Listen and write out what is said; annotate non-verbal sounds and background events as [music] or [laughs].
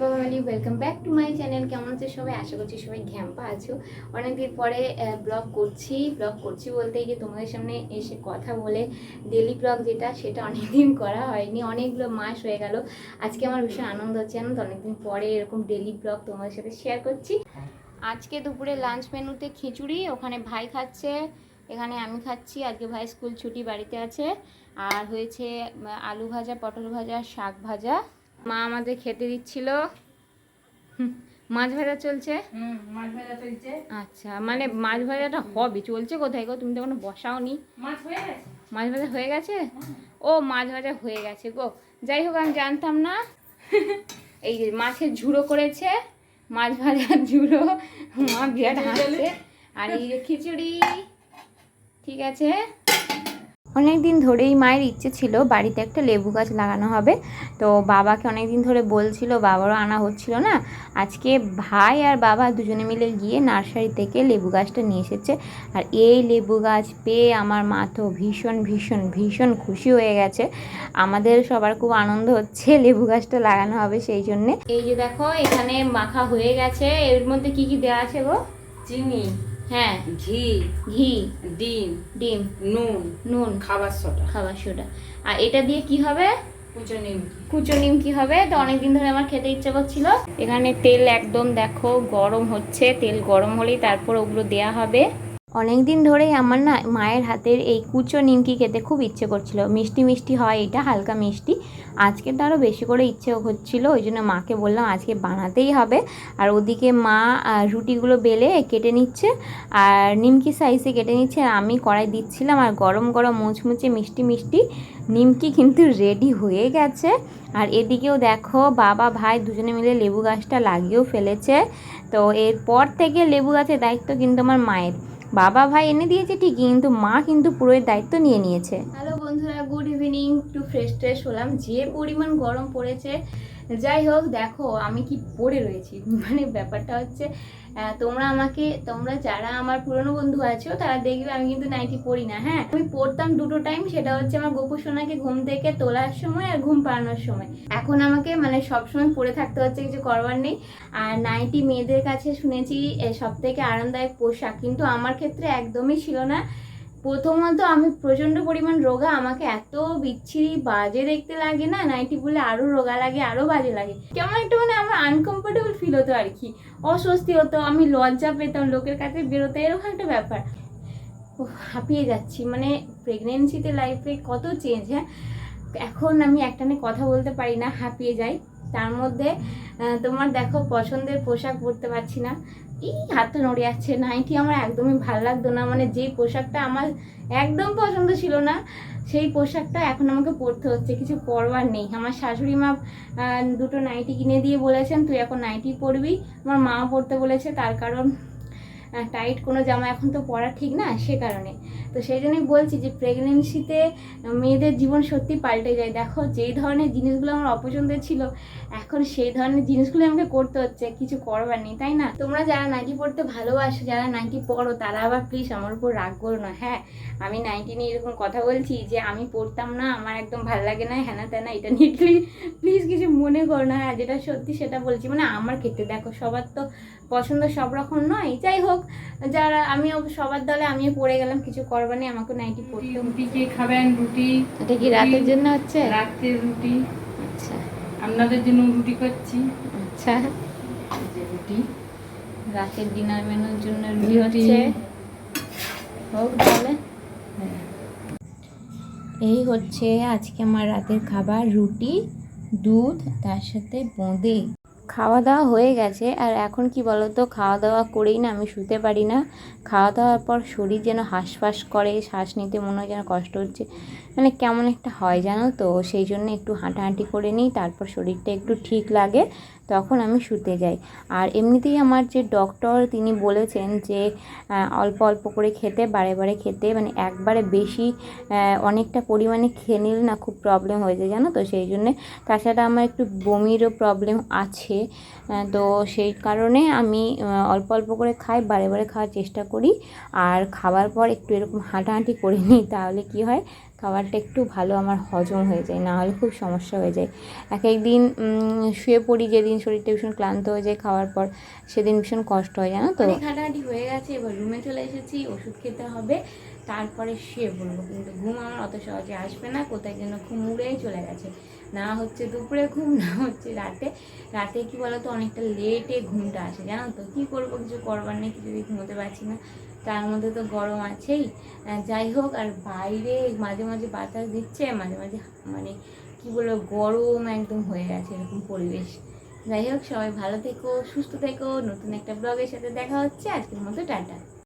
Finally welcome back to my channel কেমন আছে সবাই? আশা করছি সবাই ঘ্যাম্পা আছো। অনেকদিন পরে ব্লগ করছি। ব্লগ করছি বলতে গিয়ে তোমাদের সামনে এসে কথা বলে ডেলি ব্লগ যেটা, সেটা অনেকদিন করা হয়নি। অনেকগুলো মাস হয়ে গেল। আজকে আমার ভীষণ আনন্দ হচ্ছে আনন্দ অনেকদিন পরে এরকম ডেলি ব্লগ তোমাদের সাথে শেয়ার করছি। আজকে দুপুরে লাঞ্চ মেনুতে খিচুড়ি, ওখানে ভাই খাচ্ছে, এখানে আমি খাচ্ছি। আজকে ভাই স্কুল ছুটি বাড়িতে আছে। আর হয়েছে, আলু ভাজা, পটল ভাজা, শাক ভাজা। মা আমাদের খেতে দিচ্ছিল। মাছ ভাজা চলছে? মাছ ভাজা চলছে। আচ্ছা মানে মাছ ভাজাটা হবে। চলছে কোথায় গো? তুমি তো কোনো বসাওনি মাছ হয়ে গেছে? মাছ ভাজা হয়ে গেছে? ও মাছ ভাজা হয়ে গেছে গো। যাই হোক আমি জানতাম না। এই যে মাছের ঝুড়ো করেছে। মাছ ভাজার ঝুড়ো। মা বিরাট হাসছে। আর এই যে খিচুড়ি। ঠিক আছে? অনেক দিন ধরেই মায়ের ইচ্ছে ছিল বাড়িতে একটা লেবু গাছ লাগানো হবে। তো বাবাকে অনেক দিন ধরে বলছিল, বাবারও আনা হচ্ছিল না। আজকে ভাই আর বাবা দুজনে মিলে গিয়ে নার্সারি থেকে লেবু গাছটা নিয়ে এসেছে। আর এই লেবু গাছ পেয়ে আমার মা তো ভীষণ ভীষণ ভীষণ খুশি হয়ে গেছে। আমাদের সবার খুব আনন্দ হচ্ছে [laughs] লেবু গাছটা লাগানো হবে সেই জন্যে। এই যে দেখো, এখানে মাখা হয়ে গেছে। এর মধ্যে কি কি দেওয়া আছে গো? চিনি। হ্যাঁ। ঘি ঘি ডিম ডিম নুন নুন খাবার সোডা। খাবার সোডা। আর এটা দিয়ে কি হবে? কুচো নিমকি। কুচো নিমকি হবে। তো অনেকদিন ধরে আমার খেতে ইচ্ছে করছিল। এখানে তেল একদম দেখো গরম হচ্ছে। তেল গরম হলেই তারপর ওগুলো দেয়া হবে। অনেক দিন ধরেই আমার না মায়ের হাতের এই কুচো নিমকি খেতে খুব ইচ্ছে করছিল। মিষ্টি মিষ্টি হয় এটা, হালকা মিষ্টি। আজকে তো আরও বেশি করে ইচ্ছে হচ্ছিল, ওই জন্য মাকে বললাম আজকে বানাতেই হবে। আর ওদিকে মা রুটিগুলো বেলে কেটে নিচ্ছে, আর নিমকি সাইজে কেটে নিচ্ছে। আর আমি কড়াই দিচ্ছিলাম, আর গরম গরম মুচমুচে মিষ্টি মিষ্টি নিমকি কিন্তু রেডি হয়ে গেছে। আর এদিকেও দেখো, বাবা, ভাই দুজনে মিলে লেবু গাছটা লাগিয়েও ফেলেছে। তো এরপর থেকে লেবু গাছের দায়িত্ব কিন্তু আমার মায়ের। বাবা ভাই এনে দিয়েছে ঠিকই, কিন্তু মা কিন্তু পুরো দায়িত্ব নিয়ে নিয়েছে। হ্যালো বন্ধুরা গুড ইভিনিং একটু ফ্রেশ ট্রেশ হলাম। যে পরিমাণ গরম পড়েছে যাই হোক দেখো, আমি কি পড়ে রয়েছি। [laughs] মানে ব্যাপারটা হচ্ছে তোমরা আমাকে, তোমরা যারা আমার পুরনো বন্ধু আছো, তারা দেখবে আমি কিন্তু নাইটি পড়ি না হ্যাঁ? আমি পড়তাম দুটো টাইম সেটা হচ্ছে আমার গোপু সোনাকে ঘুম থেকে তোলার সময় আর ঘুম পাড়ানোর সময়। এখন আমাকে মানে সবসময় পড়ে থাকতে হচ্ছে, কিছু করবার নেই। আর নাইটি মেয়েদের কাছে শুনেছি সব থেকে আরামদায়ক পোশাক, কিন্তু আমার ক্ষেত্রে একদমই ছিল না। প্রথমত আমি প্রচণ্ড পরিমাণ রোগা, আমাকে এত বিচ্ছিরি বাজে দেখতে লাগে না, নাইটি বলে আরও রোগা লাগে আরও বাজে লাগে। কেমন একটা মানে আমার আনকমফোর্টেবল ফিল হতো আর কি। অস্বস্তি হতো, আমি লজ্জা পেতাম, লোকের কাছে বেরোতে এরকম একটা ব্যাপার। হাঁপিয়ে যাচ্ছি। মানে প্রেগনেন্সিতে লাইফে কত চেঞ্জ হ্যাঁ? এখন আমি একটানে কথা বলতে পারি না, হাঁপিয়ে যাই। তার মধ্যে তোমার দেখো, পছন্দের পোশাক পরতে পারছি না। এই হাতে নড়ে যাচ্ছে নাইটি আমার একদমই ভালো লাগতো না। মানে যে পোশাকটা আমার একদম পছন্দ ছিল না, সেই পোশাকটা এখন আমাকে পরতে হচ্ছে। কিছু পরবার নেই। আমার শাশুড়ি মা দুটো নাইটি কিনে দিয়ে বলেছেন, তুই এখন নাইটি পরবি। আমার মা পরতে বলেছে। তার কারণ টাইট কোনো জামা এখন তো পরা ঠিক না, সে কারণে। তো সেই জন্যই বলছি যে প্রেগনেন্সিতে মেয়েদের জীবন সত্যি পাল্টে যায়। দেখো, যেই ধরনের জিনিসগুলো আমার অপছন্দের ছিল, এখন সেই ধরনের জিনিসগুলো আমাকে করতে হচ্ছে। কিছু করবার নেই, তাই না? তোমরা যারা নাইটি পড়তে ভালোবাসো, যারা নাইটি পড়ো তারা আবার প্লিজ আমার উপর রাগ করো না। হ্যাঁ আমি নাইটি নিয়ে এরকম কথা বলছি যে আমি পড়তাম না, আমার একদম ভালো লাগে না হ্যানা ত্যানা এটা নিয়ে প্লিজ কিছু মনে করো না। হ্যাঁ যেটা সত্যি সেটা বলছি। মানে আমার ক্ষেত্রে দেখো, সবার তো পছন্দ সব রকম নয়। যাই হোক, যারা আমিও সবার দলে আমিও পড়ে গেলাম, কিছু করবার নেই আমাকে নাইটি রুটি পড়তে রুটি কে খাবেন? রুটি এটা কি রাতের জন্য হচ্ছে? রাতের রুটি। আচ্ছা। আপনাদের জন্য রুটি করছি। আচ্ছা। রুটি। রাতের ডিনার মেনুর জন্য রুটি। হচ্ছে? হোক তাহলে। এই হচ্ছে আজকে আমার রাতের খাবার রুটি দুধ তার সাথে বোঁদে। খাওয়া দাওয়া হয়ে গেছে। আর এখন কি বলতো খাওয়া দাওয়া করেই না আমি শুতে পারি না। খাওয়া দাওয়ার পর শরীর যেন হাঁসফাঁস করে, শ্বাস নিতে মনে হয় যেন কষ্ট হচ্ছে। মানে কেমন একটা হয় জানো তো? সেই জন্য একটু হাঁটাহাঁটি করে নিই, তারপর শরীরটা একটু ঠিক লাগে। তখন আমি শুতে যাই। আর এমনিতেই আমার যে ডক্টর তিনি বলেছেন যে অল্প অল্প করে খেতে, বারে বারে খেতে মানে একবারে বেশি অনেকটা পরিমাণে খেয়ে নিলে না খুব প্রবলেম হয়ে যায়, জানো তো? সেই জন্যে তাছাড়া আমার একটু বমিরও প্রবলেম আছে। তো সেই কারণে আমি অল্প অল্প করে খাই, বারে বারে খাওয়ার চেষ্টা করি। আর খাবার পর একটু এরকম হাঁটাহাঁটি করে নিই, তাহলে কি হয়? খাবারটা একটু ভালো আমার হজম হয়ে যায় না হলে খুব সমস্যা হয়ে যায়। এক একদিন শুয়ে পড়ি যেদিন শরীরটা ভীষণ ক্লান্ত হয়ে যায় খাওয়ার পর, সেদিন ভীষণ কষ্ট হয়, জানো তো? হাঁটাহাঁটি হয়ে গেছে, এবার রুমে চলে এসেছি, ওষুধ খেতে হবে, তারপরে শুয়ে পড়ব। কিন্তু ঘুম আমার অত সহজে আসবে না, কোথায় যেন ঘুম উড়েই চলে গেছে। না হচ্ছে দুপুরে ঘুম, না হচ্ছে রাতে। রাতে কি বলতো, অনেকটা লেটে ঘুমটা আসে, জানো তো? কী করব, কিছু করবার নেই, কিছুতেই ঘুমোতে পারছি না। তার মধ্যে তো গরম আছেই। যাই হোক, আর বাইরে মাঝে মাঝে বাতাস দিচ্ছে, মাঝে মাঝে মানে কি বলব, গরম একদম হয়ে গেছে এরকম পরিবেশ। যাই হোক, সবাই ভালো থেকো, সুস্থ থেকো। নতুন একটা ব্লগের সাথে দেখা হচ্ছে। আজকের মতো টাটা।